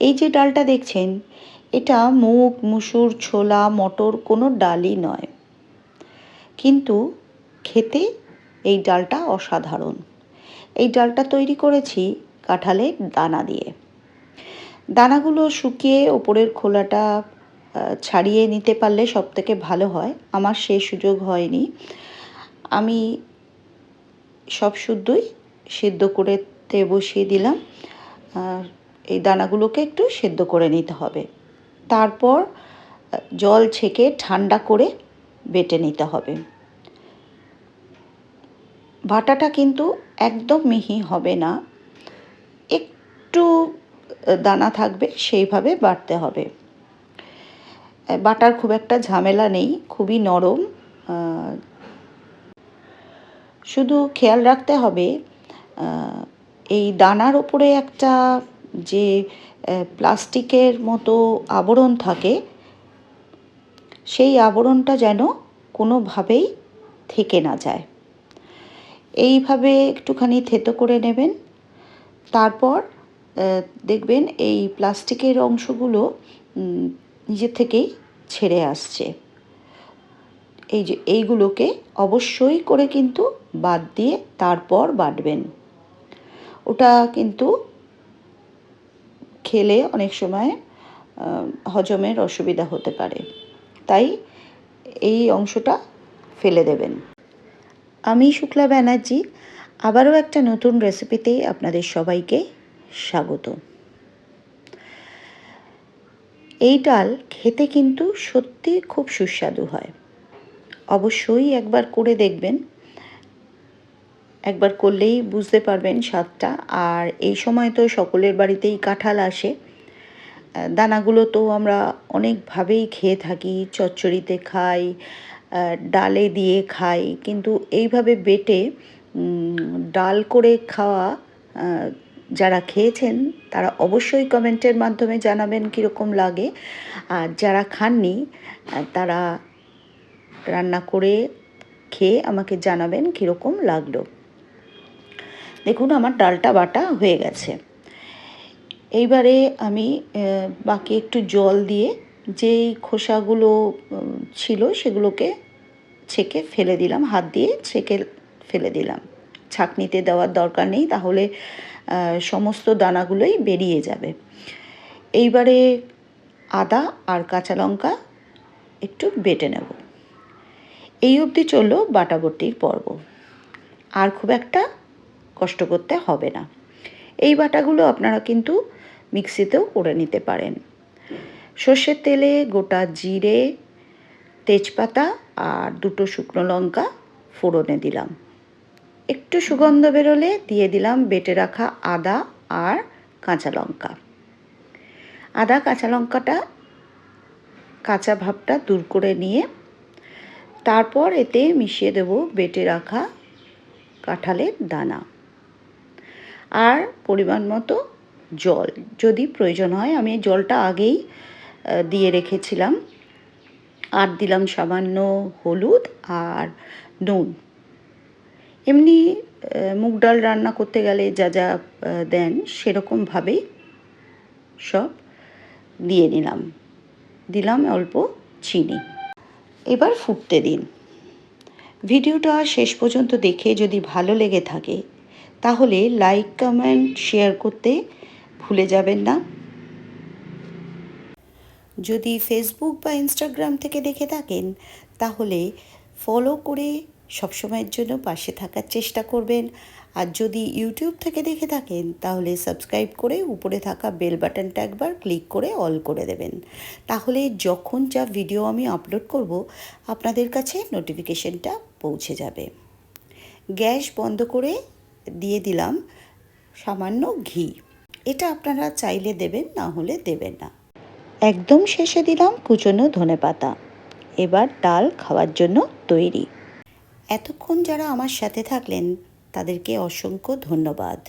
এই যে ডালটা দেখছেন, এটা মুগ, মুসুর, ছোলা, মটর কোনো ডালই নয়। কিন্তু খেতে এই ডালটা অসাধারণ। এই ডালটা তৈরি করেছি কাঁঠালের দানা দিয়ে। দানাগুলো শুকিয়ে ওপরের খোলাটা ছাড়িয়ে নিতে পারলে সব থেকে ভালো হয়। আমার সে সুযোগ হয়নি। আমি সব শুদ্ধই সেদ্ধ করতে বসিয়ে দিলাম। আর এই দানাগুলোকে একটু সেদ্ধ করে নিতে হবে। তারপর জল ছেঁকে ঠান্ডা করে বেটে নিতে হবে। বাটাটা কিন্তু একদম মিহি হবে না। একটু দানা থাকবে, সেইভাবে বাটতে হবে। বাটার খুব একটা ঝামেলা নেই, খুবই নরম। শুধু খেয়াল রাখতে হবে এই দানার ওপরে একটা যে প্লাস্টিকের মতো আবরণ থাকে, সেই আবরণটা যেন কোনোভাবেই থেকে না যায়। এইভাবে একটুখানি থেতো করে নেবেন। তারপর দেখবেন এই প্লাস্টিকের অংশগুলো নিজে থেকেই ছেড়ে আসছে। এই যে, এইগুলোকে অবশ্যই করে কিন্তু বাদ দিয়ে তারপর বাটবেন। ওটা কিন্তু খেলে অনেক সময় হজমের অসুবিধা হতে পারে। তাই এই অংশটা ফেলে দেবেন। আমি শুক্লা ব্যানার্জি, আবারও একটা নতুন রেসিপিতে আপনাদের সবাইকে স্বাগত। এই ডাল খেতে কিন্তু সত্যি খুব সুস্বাদু হয়। অবশ্যই একবার করে দেখবেন। একবার করলেই বুঝতে পারবেন স্বাদটা। আর এই সময় তো সকলের বাড়িতেই কাঁঠাল আসে। দানাগুলো তো আমরা অনেকভাবেই খেয়ে থাকি, চচ্চড়িতে খাই ডালে দিয়ে খাই। কিন্তু এইভাবে বেটে ডাল করে খাওয়া যারা খেয়েছেন, তারা অবশ্যই কমেন্টের মাধ্যমে জানাবেন কীরকম লাগে। আর যারা খাননি তারা রান্না করে খেয়ে আমাকে জানাবেন কীরকম লাগল। দেখুন আমার ডালটা বাটা হয়ে গেছে। এইবারে আমি বাকি একটু জল দিয়ে যেই খোসাগুলো ছিল সেগুলোকে ছেঁকে ফেলে দিলাম, হাত দিয়ে ছেঁকে ফেলে দিলাম। ছাঁকনিতে দেওয়ার দরকার নেই, তাহলে সমস্ত দানাগুলোই বেরিয়ে যাবে। এইবারে আদা আর কাঁচা লঙ্কা একটু বেটে নেব। এই অবধি চলল বাটাবটির পর্ব। আর খুব একটা কষ্ট করতে হবে না। এই বাটাগুলো আপনারা কিন্তু মিক্সিতেও করে নিতে পারেন। সর্ষের তেলে গোটা জিরে, তেজপাতা আর দুটো শুকনো লঙ্কা ফোড়নে দিলাম। একটু সুগন্ধ বেরোলে দিয়ে দিলাম বেটে রাখা আদা আর কাঁচা লঙ্কা। আদা, কাঁচা লঙ্কাটা কাঁচা ভাবটা দূর করে নিয়ে তারপর এতে মিশিয়ে দেব বেটে রাখা কাঁঠালের দানা। আর পরিমাণ মতো জল। যদি প্রয়োজন হয়, আমি জলটা আগেই দিয়ে রেখেছিলাম। আর দিলাম সামান্য হলুদ আর নুন। এমনি মুগ ডাল রান্না করতে গেলে যা যা দেন সেরকমভাবেই সব দিয়ে নিলাম। দিলাম অল্প চিনি। এবার ফুটতে দিন। ভিডিওটা শেষ পর্যন্ত দেখে যদি ভালো লেগে থাকে তাহলে লাইক কমেন্ট শেয়ার করতে ভুলে যাবেন না। যদি ফেসবুক বা ইনস্টাগ্রাম থেকে দেখে থাকেন, তাহলে ফলো করে সবসময়ের জন্য পাশে থাকার চেষ্টা করবেন। আর যদি ইউটিউব থেকে দেখে থাকেন, তাহলে সাবস্ক্রাইব করে উপরে থাকা বেল বাটনটা একবার ক্লিক করে অল করে দেবেন। তাহলে যখন যা ভিডিও আমি আপলোড করব, আপনাদের কাছে নোটিফিকেশনটা পৌঁছে যাবে। গ্যাস বন্ধ করে দিয়ে দিলাম সামান্য ঘি। এটা আপনারা চাইলে দেবেন, না হলে দেবেন না। একদম শেষে দিলাম কুচনো ধনে পাতা। এবার ডাল খাওয়ার জন্য তৈরি। এতক্ষণ যারা আমার সাথে থাকলেন, তাদেরকে অসংখ্য ধন্যবাদ।